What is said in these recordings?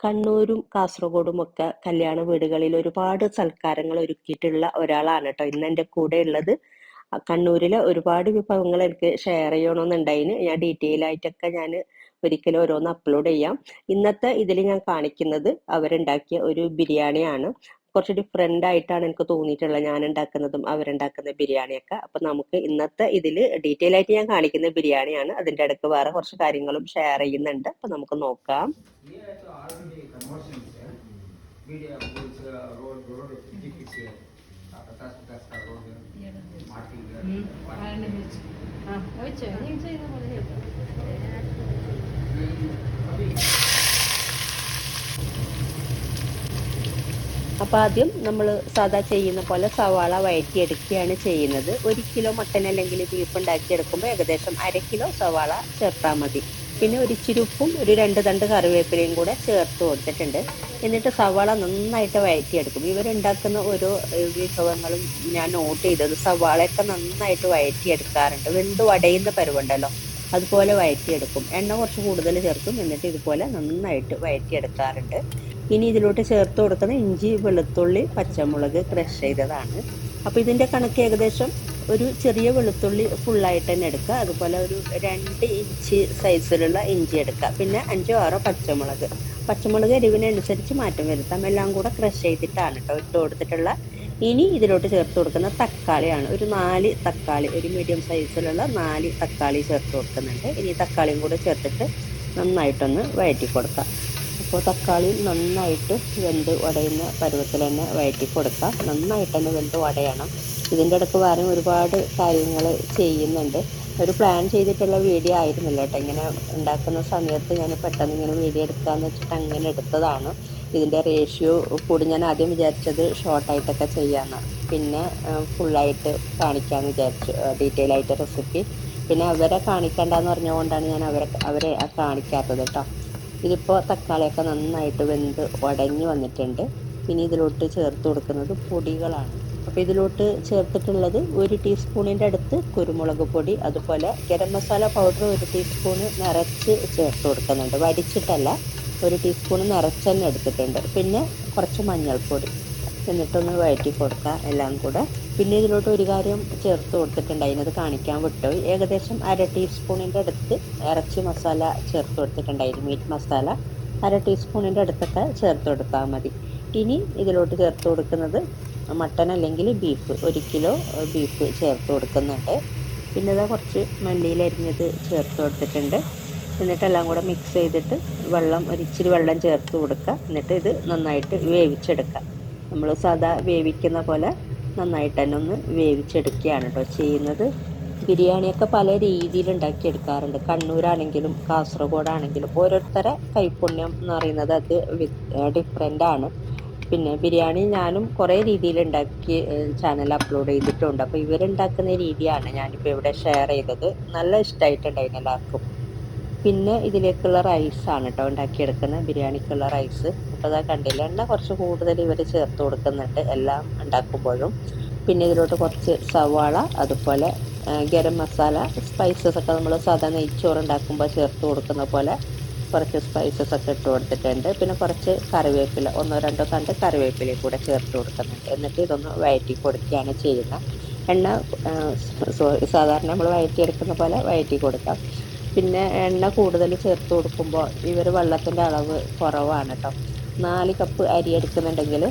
കണ്ണൂരും കാസർഗോഡും ഒക്കെ കല്യാണ വീടുകളിൽ ഒരുപാട് സൽക്കാരങ്ങൾ ഒരുക്കിയിട്ടുള്ള ഒരാളാണ് കേട്ടോ ഇന്ന് എന്റെ കൂടെ ഉള്ളത്. കണ്ണൂരിലെ ഒരുപാട് വിഭവങ്ങൾ എനിക്ക് ഷെയർ ചെയ്യണമെന്നുണ്ടായിന്. ഞാൻ ഡീറ്റെയിൽ ആയിട്ടൊക്കെ ഞാൻ ഒരിക്കലും ഓരോന്ന് അപ്ലോഡ് ചെയ്യാം. ഇന്നത്തെ ഇതിൽ ഞാൻ കാണിക്കുന്നത് അവരുണ്ടാക്കിയ ഒരു ബിരിയാണിയാണ്. കുറച്ച് ഡിഫറെന്റ് ആയിട്ടാണ് എനിക്ക് തോന്നിയിട്ടുള്ളത് ഞാൻ ഉണ്ടാക്കുന്നതും അവരുണ്ടാക്കുന്ന ബിരിയാണിയൊക്കെ. അപ്പൊ നമുക്ക് ഇന്നത്തെ ഇതിൽ ഡീറ്റെയിൽ ആയിട്ട് ഞാൻ കാണിക്കുന്ന ബിരിയാണിയാണ്. അതിന്റെ ഇടയ്ക്ക് വേറെ കുറച്ച് കാര്യങ്ങളും ഷെയർ ചെയ്യുന്നുണ്ട്. അപ്പൊ നമുക്ക് നോക്കാം. Here അപ്പൊ ആദ്യം നമ്മൾ സാധാ ചെയ്യുന്ന പോലെ സവാള വഴറ്റിയെടുക്കുകയാണ് ചെയ്യുന്നത്. ഒരു കിലോ മട്ടൻ അല്ലെങ്കിൽ ബീഫ് ഉണ്ടാക്കിയെടുക്കുമ്പോൾ ഏകദേശം അര കിലോ സവാള ചേർത്താൽ മതി. പിന്നെ ഒരു ഇച്ചിരി ഉപ്പും ഒരു രണ്ട് തണ്ട് കറിവേപ്പിലയും കൂടെ ചേർത്ത് കൊടുത്തിട്ടുണ്ട്. എന്നിട്ട് സവാള നന്നായിട്ട് വഴറ്റിയെടുക്കും. ഇവരുണ്ടാക്കുന്ന ഓരോ വിഭവങ്ങളും ഞാൻ നോട്ട് ചെയ്തത്. സവാളയൊക്കെ നന്നായിട്ട് വഴറ്റിയെടുക്കാറുണ്ട്. വെന്ത് വടയുന്ന പരുവുണ്ടല്ലോ അതുപോലെ വഴറ്റിയെടുക്കും. എണ്ണ കുറച്ച് കൂടുതൽ ചേർക്കും. എന്നിട്ട് ഇതുപോലെ നന്നായിട്ട് വഴറ്റിയെടുക്കാറുണ്ട്. ഇനി ഇതിലോട്ട് ചേർത്ത് കൊടുക്കുന്ന ഇഞ്ചി വെളുത്തുള്ളി പച്ചമുളക് ക്രഷ് ചെയ്തതാണ്. അപ്പോൾ ഇതിന്റെ കണക്ക് ഏകദേശം ഒരു ചെറിയ വെളുത്തുള്ളി ഫുള്ളായിട്ട് തന്നെ എടുക്കുക. അതുപോലെ ഒരു രണ്ട് ഇഞ്ച് സൈസിലുള്ള ഇഞ്ചി എടുക്കുക. പിന്നെ അഞ്ചോ ആറോ പച്ചമുളക്. പച്ചമുളക് എരിവിനനുസരിച്ച് മാറ്റം വരുത്താം. എല്ലാം കൂടെ ക്രഷ് ചെയ്തിട്ടാണ് കേട്ടോ ഇട്ട് കൊടുത്തിട്ടുള്ള. ഇനി ഇതിലോട്ട് ചേർത്ത് കൊടുക്കുന്ന തക്കാളിയാണ്. ഒരു നാല് തക്കാളി ഒരു മീഡിയം സൈസിലുള്ള നാല് തക്കാളി ചേർത്ത് കൊടുക്കുന്നുണ്ട്. ഇനി തക്കാളിയും കൂടെ ചേർത്തിട്ട് നന്നായിട്ടൊന്ന് വഴറ്റി കൊടുക്കാം. അപ്പോൾ തക്കാളി നന്നായിട്ട് വെന്ത് ഉടയുന്ന പരുവത്തിൽ തന്നെ വഴറ്റി കൊടുക്കാം. നന്നായിട്ട് തന്നെ വെന്ത് ഉടയണം. ഇതിന്റെ ഇടയ്ക്ക് വേറെ ഒരുപാട് കാര്യങ്ങൾ ചെയ്യുന്നുണ്ട്. ഒരു പ്ലാൻ ചെയ്തിട്ടുള്ള വീഡിയോ ആയിരുന്നില്ല കേട്ടോ. ഇങ്ങനെ ഉണ്ടാക്കുന്ന സമയത്ത് ഞാൻ പെട്ടെന്ന് ഇങ്ങനെ വീഡിയോ എടുക്കാന്ന് വെച്ചിട്ട് അങ്ങനെ എടുത്തതാണ്. ഇതിന്റെ റേഷ്യോ കൂടി ഞാൻ ആദ്യം വിചാരിച്ചത് ഷോർട്ടായിട്ടൊക്കെ ചെയ്യാമെന്ന് പിന്നെ ഫുള്ളായിട്ട് കാണിക്കാമെന്ന് വിചാരിച്ചു. ഡീറ്റെയിൽ ആയിട്ട് റെസിപ്പി പിന്നെ അവരെ കാണിക്കണ്ടെന്ന് പറഞ്ഞുകൊണ്ടാണ് ഞാൻ അവരെ അവരെ കാണിക്കാത്തത് കേട്ടോ. ഇതിപ്പോൾ തക്കാളിയൊക്കെ നന്നായിട്ട് വെന്ത് ഉടഞ്ഞു വന്നിട്ടുണ്ട്. ഇനി ഇതിലോട്ട് ചേർത്ത് കൊടുക്കുന്നത് പൊടികളാണ്. അപ്പോൾ ഇതിലോട്ട് ചേർത്തിട്ടുള്ളത് ഒരു ടീസ്പൂണിന്റെ അടുത്ത് കുരുമുളക് പൊടി അതുപോലെ ഗരം മസാല പൗഡർ ഒരു ടീസ്പൂണ് നിറച്ച് ചേർത്ത് കൊടുക്കുന്നുണ്ട്. വടിച്ചിട്ടല്ല ഒരു ടീസ്പൂൺ നിറച്ച് തന്നെ എടുത്തിട്ടുണ്ട്. പിന്നെ കുറച്ച് മഞ്ഞൾപ്പൊടി. എന്നിട്ടൊന്ന് വഴറ്റി കൊടുക്കുക എല്ലാം കൂടെ. പിന്നെ ഇതിലോട്ട് ഒരു കാര്യം ചേർത്ത് കൊടുത്തിട്ടുണ്ട് അതിനത് കാണിക്കാൻ വിട്ടു. ഏകദേശം അര ടീസ്പൂണിന്റെ അടുത്ത് ഇറച്ചി മസാല ചേർത്ത് കൊടുത്തിട്ടുണ്ടായിരുന്നു. മീറ്റ് മസാല അര ടീസ്പൂണിന്റെ അടുത്തൊക്കെ ചേർത്ത് കൊടുത്താൽ മതി. ഇനി ഇതിലോട്ട് ചേർത്ത് കൊടുക്കുന്നത് മട്ടൺ അല്ലെങ്കിൽ ബീഫ്. ഒരു കിലോ ബീഫ് ചേർത്ത് കൊടുക്കുന്നുണ്ട്. പിന്നെ ഇതാ കുറച്ച് മല്ലിയിൽ അരിഞ്ഞത് ചേർത്ത് കൊടുത്തിട്ടുണ്ട്. എന്നിട്ടെല്ലാം കൂടെ മിക്സ് ചെയ്തിട്ട് വെള്ളം ഒരിച്ചിരി വെള്ളം ചേർത്ത് കൊടുക്കുക. എന്നിട്ട് ഇത് നന്നായിട്ട് വേവിച്ചെടുക്കുക. നമ്മൾ സാധാ വേവിക്കുന്ന പോലെ നന്നായിട്ട് തന്നെ ഒന്ന് വേവിച്ചെടുക്കുകയാണ് കേട്ടോ ചെയ്യുന്നത്. ബിരിയാണിയൊക്കെ പല രീതിയിൽ ഉണ്ടാക്കിയെടുക്കാറുണ്ട്. കണ്ണൂരാണെങ്കിലും കാസർഗോഡാണെങ്കിലും ഓരോരുത്തരെ കൈപ്പുണ്യം എന്ന് പറയുന്നത് അത് ഡിഫറെന്റ് ആണ്. പിന്നെ ബിരിയാണി ഞാനും കുറേ രീതിയിൽ ഉണ്ടാക്കി ചാനൽ അപ്ലോഡ് ചെയ്തിട്ടുണ്ട്. അപ്പോൾ ഇവരുണ്ടാക്കുന്ന രീതിയാണ് ഞാനിപ്പോൾ ഇവിടെ ഷെയർ ചെയ്തത്. നല്ല ഇഷ്ടമായിട്ടുണ്ടായിരുന്നു എല്ലാവർക്കും. പിന്നെ ഇതിലേക്കുള്ള റൈസാണ് കേട്ടോ ഉണ്ടാക്കിയെടുക്കുന്നത്. ബിരിയാണിക്കുള്ള റൈസ്. അപ്പോൾ അതാ കണ്ടില്ല എണ്ണ കുറച്ച് കൂടുതൽ ഇവർ ചേർത്ത് കൊടുക്കുന്നുണ്ട് എല്ലാം ഉണ്ടാക്കുമ്പോഴും. പിന്നെ ഇതിലോട്ട് കുറച്ച് സവാള അതുപോലെ ഗരം മസാല സ്പൈസസ് ഒക്കെ നമ്മൾ സാധാരണ നെയ്ച്ചോറ് ഉണ്ടാക്കുമ്പോൾ ചേർത്ത് കൊടുക്കുന്ന പോലെ കുറച്ച് സ്പൈസസ് ഒക്കെ ഇട്ട് കൊടുത്തിട്ടുണ്ട്. പിന്നെ കുറച്ച് കറിവേപ്പില ഒന്നോ രണ്ടോ കണ്ട് കറിവേപ്പിലയും കൂടെ ചേർത്ത് കൊടുക്കുന്നുണ്ട്. എന്നിട്ട് ഇതൊന്ന് വയറ്റി കൊടുക്കുകയാണ് ചെയ്യുന്നത്. എണ്ണ സാധാരണ നമ്മൾ വയറ്റി എടുക്കുന്ന പോലെ വയറ്റി കൊടുക്കാം പിന്നെ എണ്ണ കൂടുതൽ ചേർത്ത് കൊടുക്കുമ്പോൾ ഇവർ വെള്ളത്തിന്റെ അളവ് കുറവാണ് കേട്ടോ. നാല് കപ്പ് അരി എടുക്കുന്നുണ്ടെങ്കിൽ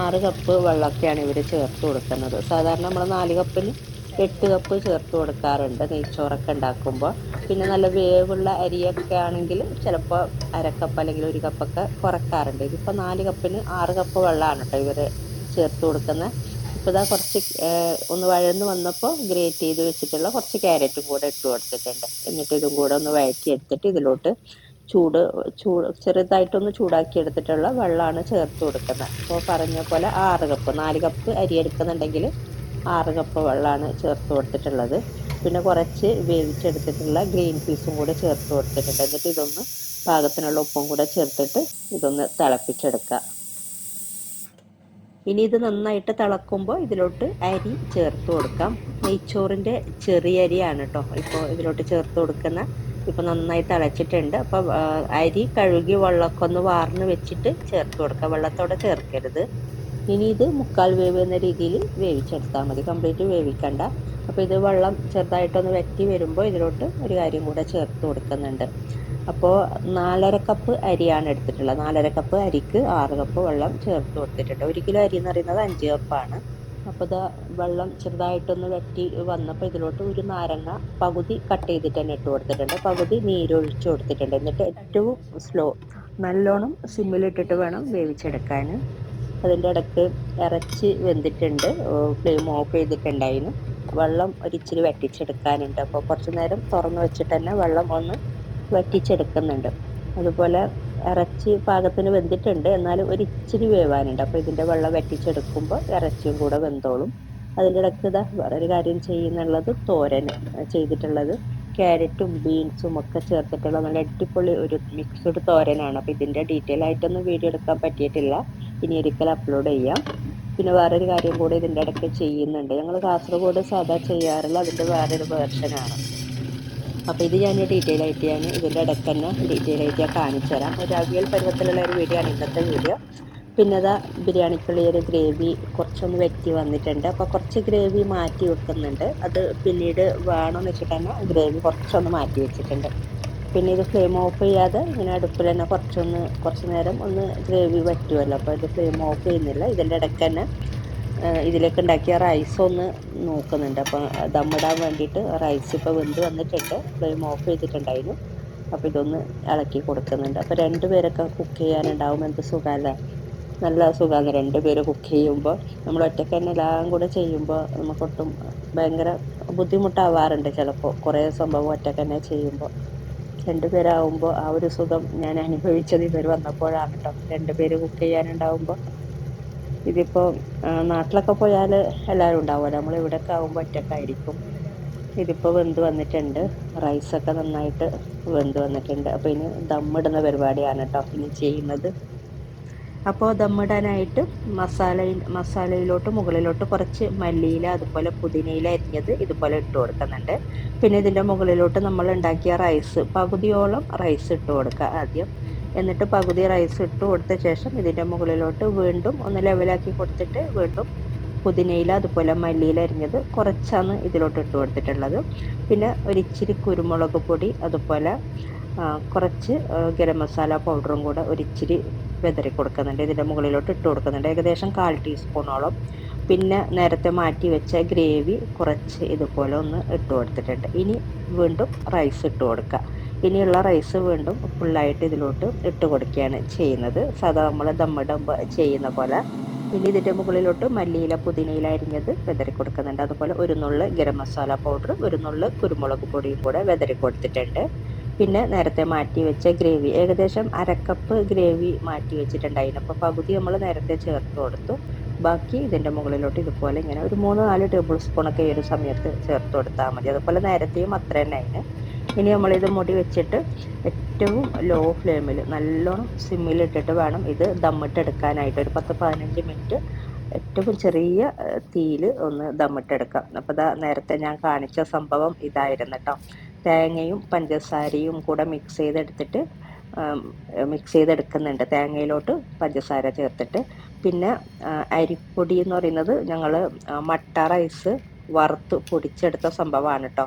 ആറ് കപ്പ് വെള്ളമൊക്കെയാണ് ഇവർ ചേർത്ത് കൊടുക്കുന്നത്. സാധാരണ നമ്മൾ നാല് കപ്പിൽ എട്ട് കപ്പ് ചേർത്ത് കൊടുക്കാറുണ്ട് നെയ്ച്ചോറൊക്കെ ഉണ്ടാക്കുമ്പോൾ. പിന്നെ നല്ല വേവുള്ള അരിയൊക്കെ ആണെങ്കിൽ ചിലപ്പോൾ അരക്കപ്പ് അല്ലെങ്കിൽ ഒരു കപ്പൊക്കെ കുറക്കാറുണ്ട്. ഇതിപ്പോൾ നാല് കപ്പിന് ആറ് കപ്പ് വെള്ളമാണ് കേട്ടോ ഇവർ ചേർത്ത് കൊടുക്കുന്നത്. ഇപ്പോൾ ഇതാ കുറച്ച് ഒന്ന് വഴന്ന് വന്നപ്പോൾ ഗ്രേറ്റ് ചെയ്ത് വെച്ചിട്ടുള്ള കുറച്ച് ക്യാരറ്റും കൂടെ ഇട്ട് കൊടുത്തിട്ടുണ്ട്. എന്നിട്ട് ഇതും കൂടെ ഒന്ന് വഴറ്റി എടുത്തിട്ട് ഇതിലോട്ട് ചൂട് ചൂട് ചെറുതായിട്ടൊന്ന് ചൂടാക്കി എടുത്തിട്ടുള്ള വെള്ളമാണ് ചേർത്ത് കൊടുക്കുന്നത്. അപ്പോൾ പറഞ്ഞ പോലെ ആറ് കപ്പ് നാല് കപ്പ് അരി എടുക്കുന്നുണ്ടെങ്കിൽ ആറ് കപ്പ് വെള്ളമാണ് ചേർത്ത് കൊടുത്തിട്ടുള്ളത്. പിന്നെ കുറച്ച് വേവിച്ചെടുത്തിട്ടുള്ള ഗ്രീൻ പീസും കൂടെ ചേർത്ത് കൊടുത്തിട്ടുണ്ട്. എന്നിട്ട് ഇതൊന്ന് പാകത്തിനുള്ള ഉപ്പും കൂടെ ചേർത്തിട്ട് ഇതൊന്ന് തിളപ്പിച്ചെടുക്കുക. ഇനി ഇത് നന്നായിട്ട് തിളക്കുമ്പോൾ ഇതിലോട്ട് അരി ചേർത്ത് കൊടുക്കാം. നെയ്ച്ചോറിന്റെ ചെറിയ അരിയാണ് കേട്ടോ ഇപ്പോൾ ഇതിലോട്ട് ചേർത്ത് കൊടുക്കുന്ന. ഇപ്പം നന്നായി തിളച്ചിട്ടുണ്ട്. അപ്പോൾ അരി കഴുകി വെള്ളമൊക്കെ ഒന്ന് വാർന്ന് വെച്ചിട്ട് ചേർത്ത് കൊടുക്കുക വെള്ളത്തോടെ ചേർക്കരുത്. ഇനി ഇത് മുക്കാൽ വേവ് എന്ന രീതിയിൽ വേവിച്ചെടുത്താൽ മതി. കംപ്ലീറ്റ് വേവിക്കണ്ട. അപ്പോൾ ഇത് വെള്ളം ചെറുതായിട്ടൊന്ന് വറ്റി വരുമ്പോൾ ഇതിലോട്ട് ഒരു കാര്യം കൂടെ ചേർത്ത് കൊടുക്കുന്നുണ്ട്. അപ്പോൾ നാലര കപ്പ് അരിയാണ് എടുത്തിട്ടുള്ളത്. നാലര കപ്പ് അരിക്ക് ആറ് കപ്പ് വെള്ളം ചേർത്ത് കൊടുത്തിട്ടുണ്ട്. ഒരു കിലോ അരി എന്ന് പറയുന്നത് അഞ്ച് കപ്പാണ് അപ്പോൾ ഇതാ വെള്ളം ചെറുതായിട്ടൊന്ന് വെട്ടി വന്നപ്പോൾ ഇതിലോട്ട് ഒരു നാരങ്ങ പകുതി കട്ട് ചെയ്തിട്ട് തന്നെ ഇട്ട് കൊടുത്തിട്ടുണ്ട്. പകുതി നീരൊഴിച്ച് കൊടുത്തിട്ടുണ്ട്. എന്നിട്ട് ഏറ്റവും സ്ലോ നല്ലോണം സിമ്മിലിട്ടിട്ട് വേണം വേവിച്ചെടുക്കാൻ അതിന്റെ ഇടയ്ക്ക് ഇറച്ചി വെന്തിട്ടുണ്ട്. ഫ്ലെയിം ഓഫ് ചെയ്തിട്ടുണ്ടായിരുന്നു. വെള്ളം ഒരിച്ചിരി വറ്റിച്ചെടുക്കാനുണ്ട്. അപ്പോൾ കുറച്ച് നേരം തുറന്ന് വെച്ചിട്ട് തന്നെ വെള്ളം ഒന്ന് വറ്റിച്ചെടുക്കുന്നുണ്ട്. അതുപോലെ ഇറച്ചി പാകത്തിന് വെന്തിട്ടുണ്ട്. എന്നാലും ഒരു ഇച്ചിരി വേവാനുണ്ട്. അപ്പോൾ ഇതിന്റെ വെള്ളം വറ്റിച്ചെടുക്കുമ്പോൾ ഇറച്ചിയും കൂടെ വെന്തോളും. അതിന്റെ ഇടയ്ക്ക് ഇതാ വേറൊരു കാര്യം ചെയ്യുന്നുള്ളത് തോരൻ ചെയ്തിട്ടുള്ളത്. ക്യാരറ്റും ബീൻസും ഒക്കെ ചേർത്തിട്ടുള്ള നല്ല അടിപൊളി ഒരു മിക്സ്ഡ് തോരനാണ്. അപ്പോൾ ഇതിന്റെ ഡീറ്റെയിൽ ആയിട്ടൊന്നും വീഡിയോ എടുക്കാൻ പറ്റിയിട്ടില്ല. ഇനി ഒരിക്കൽ അപ്ലോഡ് ചെയ്യാം. പിന്നെ വേറൊരു കാര്യം കൂടി ഇതിന്റെ ഇടയ്ക്ക് ചെയ്യുന്നുണ്ട്. ഞങ്ങൾ കാസർഗോഡ് സാധാ ചെയ്യാറുള്ള അതിന്റെ വേറൊരു വേർഷനാണ് അപ്പോൾ ഇത് ഞാൻ ഡീറ്റെയിൽ ആയിട്ട് ഞാൻ ഇതിന്റെ ഇടയ്ക്ക് തന്നെ ഡീറ്റെയിൽ ആയിട്ട് ഞാൻ കാണിച്ചു തരാം. ഒരു അവിയൽ പരുവത്തിലുള്ള ഒരു വീഡിയോ ആണ് ഇന്നത്തെ വീഡിയോ. പിന്നെ അതാ ബിരിയാണിക്കുള്ള ഒരു ഗ്രേവി കുറച്ചൊന്ന് വെറ്റി വന്നിട്ടുണ്ട്. അപ്പോൾ കുറച്ച് ഗ്രേവി മാറ്റി വെക്കുന്നുണ്ട്. അത് പിന്നീട് വേണമെന്ന് വെച്ചിട്ട് തന്നെ ഗ്രേവി കുറച്ചൊന്ന് മാറ്റി വെച്ചിട്ടുണ്ട്. പിന്നെ ഇത് ഫ്ലെയിം ഓഫ് ചെയ്യാതെ ഇങ്ങനെ അടുപ്പിൽ തന്നെ കുറച്ചൊന്ന് കുറച്ച് നേരം ഒന്ന് ഗ്രേവി വറ്റുമല്ലോ അപ്പോൾ ഇത് ഫ്ലെയിം ഓഫ് ചെയ്യുന്നില്ല. ഇതിന്റെ ഇടയ്ക്ക് തന്നെ ഇതിലേക്ക് ഉണ്ടാക്കിയ റൈസ് ഒന്ന് നോക്കുന്നുണ്ട്. അപ്പം ദമ്മിടാൻ വേണ്ടിയിട്ട് റൈസ് ഇപ്പോൾ വെന്ത് വന്നിട്ടുണ്ട്. ഫ്ലെയിം ഓഫ് ചെയ്തിട്ടുണ്ടായിരുന്നു. അപ്പോൾ ഇതൊന്ന് ഇളക്കി കൊടുക്കുന്നുണ്ട്. അപ്പോൾ രണ്ട് പേരൊക്കെ കുക്ക് ചെയ്യാനുണ്ടാവും. എന്ത് സുഖമല്ലേ നല്ല സുഖമാണ് രണ്ട് പേര് കുക്ക് ചെയ്യുമ്പോൾ നമ്മൾ ഒറ്റയ്ക്ക് തന്നെ എല്ലാം കൂടെ ചെയ്യുമ്പോൾ നമുക്കൊട്ടും ഭയങ്കര ബുദ്ധിമുട്ടാവാറുണ്ട് ചിലപ്പോൾ കുറേ സംഭവം ഒറ്റയ്ക്ക് തന്നെ ചെയ്യുമ്പോൾ രണ്ട് പേരാകുമ്പോൾ ആ ഒരു സുഖം ഞാൻ അനുഭവിച്ചത് ഇവർ വന്നപ്പോഴാണ് കേട്ടോ രണ്ട് പേര് കുക്ക് ചെയ്യാനുണ്ടാവുമ്പോൾ ഇതിപ്പോൾ നാട്ടിലൊക്കെ പോയാൽ എല്ലാവരും ഉണ്ടാവുമല്ലോ. ഇവിടെയൊക്കെ ആകുമ്പോൾ ഒറ്റക്കായിരിക്കും ഇതിപ്പോൾ വെന്ത് വന്നിട്ടുണ്ട്. റൈസൊക്കെ നന്നായിട്ട് വെന്ത് വന്നിട്ടുണ്ട്. അപ്പോൾ ഇനി ദമ്മിടുന്ന പരിപാടിയാണ് കേട്ടോ ഇനി ചെയ്യുന്നത്. അപ്പോൾ ദമ്മിടാനായിട്ട് മസാലയിൽ മസാലയിലോട്ട് മുകളിലോട്ട് കുറച്ച് മല്ലിയില അതുപോലെ പുതിനയില അരിഞ്ഞത് ഇതുപോലെ ഇട്ട് കൊടുക്കുന്നുണ്ട്. പിന്നെ ഇതിന്റെ മുകളിലോട്ട് നമ്മൾ ഉണ്ടാക്കിയ റൈസ് പകുതിയോളം റൈസ് ഇട്ട് കൊടുക്കുക ആദ്യം. എന്നിട്ട് പകുതി റൈസ് ഇട്ട് കൊടുത്ത ശേഷം ഇതിന്റെ മുകളിലോട്ട് വീണ്ടും ഒന്ന് ലെവലാക്കി കൊടുത്തിട്ട് വീണ്ടും പുതിനയില അതുപോലെ മല്ലിയില അരിഞ്ഞത് കുറച്ചാണ് ഇതിലോട്ട് ഇട്ട് കൊടുത്തിട്ടുള്ളത്. പിന്നെ ഒരിച്ചിരി കുരുമുളക് പൊടി അതുപോലെ കുറച്ച് ഗരം മസാല പൗഡറും കൂടെ ഒരിച്ചിരി വെതറി കൊടുക്കുന്നുണ്ട്. ഇതിന്റെ മുകളിലോട്ട് ഇട്ട് കൊടുക്കുന്നുണ്ട്. ഏകദേശം കാൽ ടീസ്പൂണോളം പിന്നെ നേരത്തെ മാറ്റി വെച്ച ഗ്രേവി കുറച്ച് ഇതുപോലെ ഒന്ന് ഇട്ട് കൊടുത്തിട്ടുണ്ട്. ഇനി വീണ്ടും റൈസ് ഇട്ട് കൊടുക്കുക. ഇനിയുള്ള റൈസ് വീണ്ടും ഫുള്ളായിട്ട് ഇതിലോട്ട് ഇട്ട് കൊടുക്കുകയാണ് ചെയ്യുന്നത്. സാധാ നമ്മൾ ദമ്മിടുമ്പോൾ ചെയ്യുന്ന പോലെ. ഇനി ഇതിന്റെ മുകളിലോട്ട് മല്ലിയില പുതിനയില അരിഞ്ഞത് വെതറി കൊടുക്കുന്നുണ്ട്. അതുപോലെ ഒരു നുള്ള് ഗരം മസാല പൗഡർ ഒരു നുള്ള് കുരുമുളക് പൊടിയും കൂടെ വെതറി കൊടുത്തിട്ടുണ്ട്. പിന്നെ നേരത്തെ മാറ്റി വെച്ച ഗ്രേവി ഏകദേശം അരക്കപ്പ് ഗ്രേവി മാറ്റി വെച്ചിട്ടുണ്ടായിരുന്നു. അപ്പോൾ പകുതി നമ്മൾ നേരത്തെ ചേർത്ത് കൊടുത്തു. ബാക്കി ഇതിന്റെ മുകളിലോട്ട് ഇതുപോലെ ഇങ്ങനെ ഒരു മൂന്ന് നാല് ടേബിൾ സ്പൂണൊക്കെ ഈ ഒരു സമയത്ത് ചേർത്ത് കൊടുത്താൽ മതി. അതുപോലെ നേരത്തെയും അത്ര തന്നെ അതിന് ഇനി നമ്മളിത് മുടി വെച്ചിട്ട് ഏറ്റവും ലോ ഫ്ലെയിമിൽ നല്ലോണം സിമ്മിലിട്ടിട്ട് വേണം ഇത് ദമ്മിട്ടെടുക്കാനായിട്ട്. ഒരു പത്ത് പതിനഞ്ച് മിനിറ്റ് ഏറ്റവും ചെറിയ തീയിൽ ഒന്ന് ദമ്മിട്ടെടുക്കാം. അപ്പോൾ ദാ നേരത്തെ ഞാൻ കാണിച്ച സംഭവം ഇതായിരുന്നു കേട്ടോ തേങ്ങയും പഞ്ചസാരയും കൂടെ മിക്സ് ചെയ്തെടുത്തിട്ട് മിക്സ് ചെയ്തെടുക്കുന്നുണ്ട്. തേങ്ങയിലോട്ട് പഞ്ചസാര ചേർത്തിട്ട്. പിന്നെ അരിപ്പൊടി എന്ന് പറയുന്നത് ഞങ്ങൾ മട്ട റൈസ് വറുത്ത് പൊടിച്ചെടുത്ത സംഭവമാണ് കേട്ടോ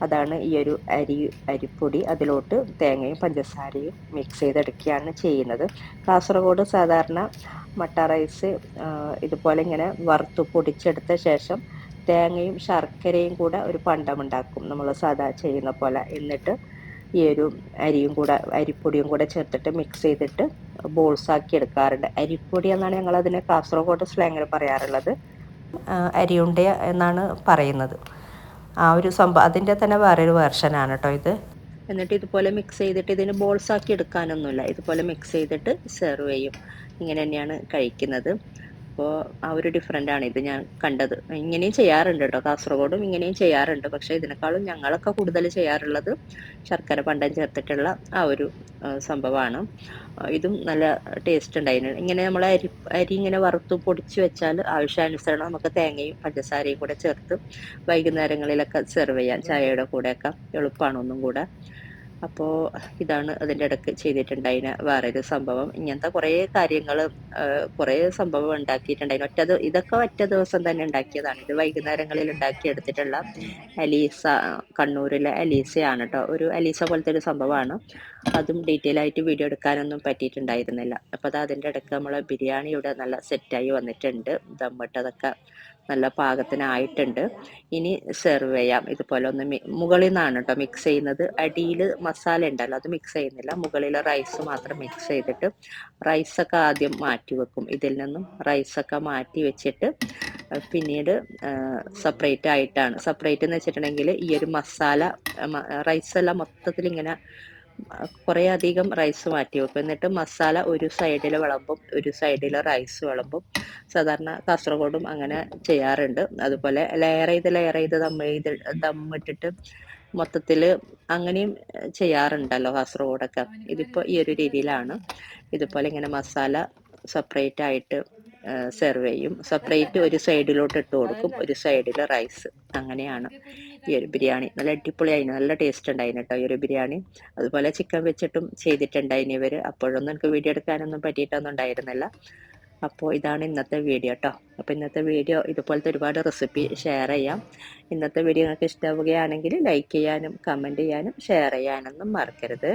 അതാണ് ഈ ഒരു അരി അരിപ്പൊടി. അതിലോട്ട് തേങ്ങയും പഞ്ചസാരയും മിക്സ് ചെയ്തെടുക്കുകയാണ് ചെയ്യുന്നത്. കാസർഗോഡ് സാധാരണ മട്ട റൈസ് ഇതുപോലെ ഇങ്ങനെ വറുത്ത് പൊടിച്ചെടുത്ത ശേഷം തേങ്ങയും ശർക്കരയും കൂടെ ഒരു പണ്ടമുണ്ടാക്കും. നമ്മൾ സാധാ ചെയ്യുന്ന പോലെ. എന്നിട്ട് ഈ ഒരു അരിയും കൂടെ അരിപ്പൊടിയും കൂടെ ചേർത്തിട്ട് മിക്സ് ചെയ്തിട്ട് ബോൾസ് ആക്കി എടുക്കാറുണ്ട്. അരിപ്പൊടി എന്നാണ് ഞങ്ങൾ അതിനെ കാസർഗോഡ് സ്ലാങ്ങിൽ പറയാറുള്ളത്. അരിയുണ്ട എന്നാണ് പറയുന്നത്. ആ ഒരു സംഭവം അതിന്റെ തന്നെ വേറൊരു വേർഷനാണ് കേട്ടോ ഇത്. എന്നിട്ട് ഇതുപോലെ മിക്സ് ചെയ്തിട്ട് ഇതിന് ബോൾസ് ആക്കി എടുക്കാനൊന്നുമില്ല. ഇതുപോലെ മിക്സ് ചെയ്തിട്ട് സെർവ് ചെയ്യും. ഇങ്ങനെ തന്നെയാണ് കഴിക്കുന്നത്. അപ്പോൾ ആ ഒരു ആണ് ഇത് ഞാൻ കണ്ടത്. ഇങ്ങനെയും ചെയ്യാറുണ്ട് കേട്ടോ. കാസർഗോഡും ഇങ്ങനെയും ചെയ്യാറുണ്ട്. പക്ഷേ ഇതിനേക്കാളും ഞങ്ങളൊക്കെ കൂടുതൽ ചെയ്യാറുള്ളത് ശർക്കര പണ്ടം ചേർത്തിട്ടുള്ള ആ ഒരു സംഭവമാണ്. ഇതും നല്ല ടേസ്റ്റ് ഉണ്ട് ഉണ്ടായിരുന്നു. ഇങ്ങനെ നമ്മൾ അരി അരി ഇങ്ങനെ വറുത്ത് പൊടിച്ച് വെച്ചാൽ ആവശ്യാനുസരണം നമുക്ക് തേങ്ങയും പഞ്ചസാരയും കൂടെ ചേർത്ത് വൈകുന്നേരങ്ങളിലൊക്കെ സെർവ് ചെയ്യാം. ചായയുടെ കൂടെയൊക്കെ എളുപ്പമാണ് ഒന്നും കൂടെ. അപ്പോൾ ഇതാണ് അതിന്റെ ഇടയ്ക്ക് ചെയ്തിട്ടുണ്ടായിന് വേറെ ഒരു സംഭവം. ഇങ്ങനത്തെ കുറേ കാര്യങ്ങൾ കുറേ സംഭവം ഉണ്ടാക്കിയിട്ടുണ്ടായിരുന്നു ഒറ്റ ഇതൊക്കെ ഒറ്റ ദിവസം തന്നെ ഉണ്ടാക്കിയതാണ്. ഇത് വൈകുന്നേരങ്ങളിൽ ഉണ്ടാക്കിയെടുത്തിട്ടുള്ള അലീസ കണ്ണൂരിലെ അലീസയാണ് കേട്ടോ ഒരു അലീസ പോലത്തെ ഒരു സംഭവമാണ്. അതും ഡീറ്റെയിൽ ആയിട്ട് വീഡിയോ എടുക്കാനൊന്നും പറ്റിയിട്ടുണ്ടായിരുന്നില്ല. അപ്പോൾ അത് അതിന്റെ ഇടയ്ക്ക് നമ്മൾ ബിരിയാണി ഇവിടെ നല്ല സെറ്റായി വന്നിട്ടുണ്ട്. ദമ്മിട്ടതൊക്കെ നല്ല പാകത്തിനായിട്ടുണ്ട്. ഇനി സെർവ് ചെയ്യാം. ഇതുപോലെ ഒന്ന് മുകളിൽ നിന്നാണ് കേട്ടോ മിക്സ് ചെയ്യുന്നത്. അടിയിൽ മസാല ഉണ്ടല്ലോ അത് മിക്സ് ചെയ്യുന്നില്ല. മുകളിൽ റൈസ് മാത്രം മിക്സ് ചെയ്തിട്ട് റൈസൊക്കെ ആദ്യം മാറ്റി വെക്കും. ഇതിൽ നിന്നും റൈസൊക്കെ മാറ്റി വെച്ചിട്ട് പിന്നീട് സെപ്പറേറ്റ് ആയിട്ടാണ്. സെപ്പറേറ്റ് എന്ന് വെച്ചിട്ടുണ്ടെങ്കിൽ ഈ ഒരു മസാല റൈസെല്ലാം മൊത്തത്തിൽ ഇങ്ങനെ കുറേ അധികം റൈസ് മാറ്റി വെക്കും. എന്നിട്ട് മസാല ഒരു സൈഡിൽ വിളമ്പും ഒരു സൈഡിൽ റൈസ് വിളമ്പും. സാധാരണ കാസർഗോഡും അങ്ങനെ ചെയ്യാറുണ്ട്. അതുപോലെ ലെയർ ചെയ്ത് ലെയർ ചെയ്ത് ദം ചെയ്ത് ദമ്മിട്ടിട്ട് മൊത്തത്തിൽ അങ്ങനെയും ചെയ്യാറുണ്ടല്ലോ കാസർഗോഡൊക്കെ. ഇതിപ്പോൾ ഈ ഒരു രീതിയിലാണ്. ഇതുപോലെ ഇങ്ങനെ മസാല സെപ്പറേറ്റ് ആയിട്ട് സെർവ് ചെയ്യും. സെപ്പറേറ്റ് ഒരു സൈഡിലോട്ട് ഇട്ട് കൊടുക്കും. ഒരു സൈഡിൽ റൈസ് അങ്ങനെയാണ് ഈ ഒരു ബിരിയാണി. നല്ല അടിപൊളിയായി നല്ല ടേസ്റ്റ് ഉണ്ടായിരുന്നു കേട്ടോ ഈ ഒരു ബിരിയാണി. അതുപോലെ ചിക്കൻ വെച്ചിട്ടും ചെയ്തിട്ടുണ്ടായിന് ഇവർ അപ്പോഴൊന്നും എനിക്ക് വീഡിയോ എടുക്കാനൊന്നും പറ്റിയിട്ടൊന്നും ഉണ്ടായിരുന്നില്ല. അപ്പോൾ ഇതാണ് ഇന്നത്തെ വീഡിയോ കേട്ടോ അപ്പോൾ ഇന്നത്തെ വീഡിയോ ഇതുപോലത്തെ ഒരുപാട് റെസിപ്പി ഷെയർ ചെയ്യാം. ഇന്നത്തെ വീഡിയോ നിങ്ങൾക്ക് ഇഷ്ടമാവുകയാണെങ്കിൽ ലൈക്ക് ചെയ്യാനും കമന്റ് ചെയ്യാനും ഷെയർ ചെയ്യാനൊന്നും മറക്കരുത്.